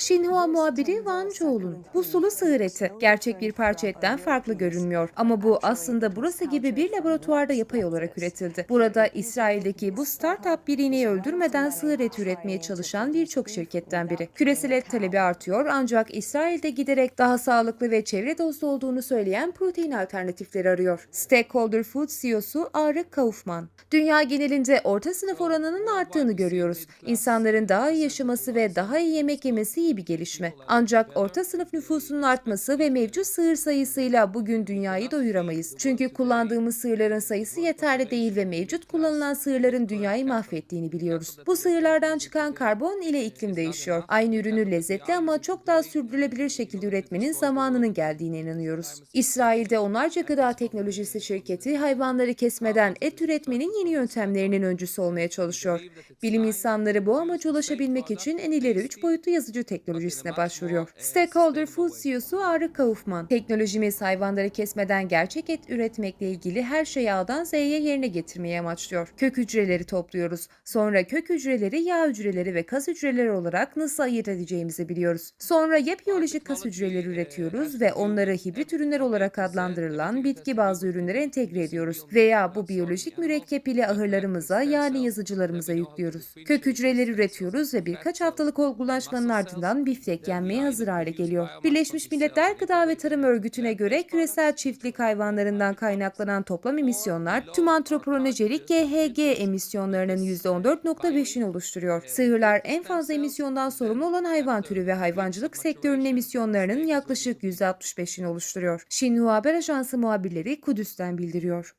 Xinhua muhabiri Wang Zhou'nun bu sulu sığır eti gerçek bir parça etten farklı görünmüyor. Ama bu aslında burası gibi bir laboratuvarda yapay olarak üretildi. Burada İsrail'deki bu startup bir ineği öldürmeden sığır eti üretmeye çalışan birçok şirketten biri. Küresel et talebi artıyor ancak İsrail'de giderek daha sağlıklı ve çevre dostu olduğunu söyleyen protein alternatifleri arıyor. Stakeholder Foods CEO'su Arık Kaufman. Dünya genelinde orta sınıf oranının arttığını görüyoruz. İnsanların daha iyi yaşaması ve daha iyi yemek yemesi iyi bir gelişme. Ancak orta sınıf nüfusunun artması ve mevcut sığır sayısıyla bugün dünyayı doyuramayız. Çünkü kullandığımız sığırların sayısı yeterli değil ve mevcut kullanılan sığırların dünyayı mahvettiğini biliyoruz. Bu sığırlardan çıkan karbon ile iklim değişiyor. Aynı ürünü lezzetli ama çok daha sürdürülebilir şekilde üretmenin zamanının geldiğine inanıyoruz. İsrail'de onlarca gıda teknolojisi şirketi hayvanları kesmeden et üretmenin yeni yöntemlerinin öncüsü olmaya çalışıyor. Bilim insanları bu amaca ulaşabilmek için en ileri 3 boyutlu yazıcı teknolojisine başvuruyor. Stakeholder Food CEO'su Arı Kaufman, teknolojimiz hayvanları kesmeden gerçek et üretmekle ilgili her şeyi A'dan Z'ye yerine getirmeyi amaçlıyor. Kök hücreleri topluyoruz. Sonra kök hücreleri yağ hücreleri ve kas hücreleri olarak nasıl ayırt edeceğimizi biliyoruz. Sonra ya biyolojik kas hücreleri üretiyoruz ve onları hibrit ürünler olarak adlandırılan bitki bazlı ürünlere entegre ediyoruz. Veya bu biyolojik mürekkep ile ahırlarımıza yani yazıcılarımıza yüklüyoruz. Kök hücreleri üretiyoruz ve birkaç haftalık olgulaşmanın ardından biftek yenmeye hazır hale geliyor. Birleşmiş Milletler Gıda ve Tarım Örgütü'ne göre küresel çiftlik hayvanlarından kaynaklanan toplam emisyonlar tüm antropojenik GHG emisyonlarının %14.5'ini oluşturuyor. Sığırlar en fazla emisyondan sorumlu olan hayvan türü ve hayvancılık sektörünün emisyonlarının yaklaşık %65'ini oluşturuyor. Xinhua Haber Ajansı muhabirleri Kudüs'ten bildiriyor.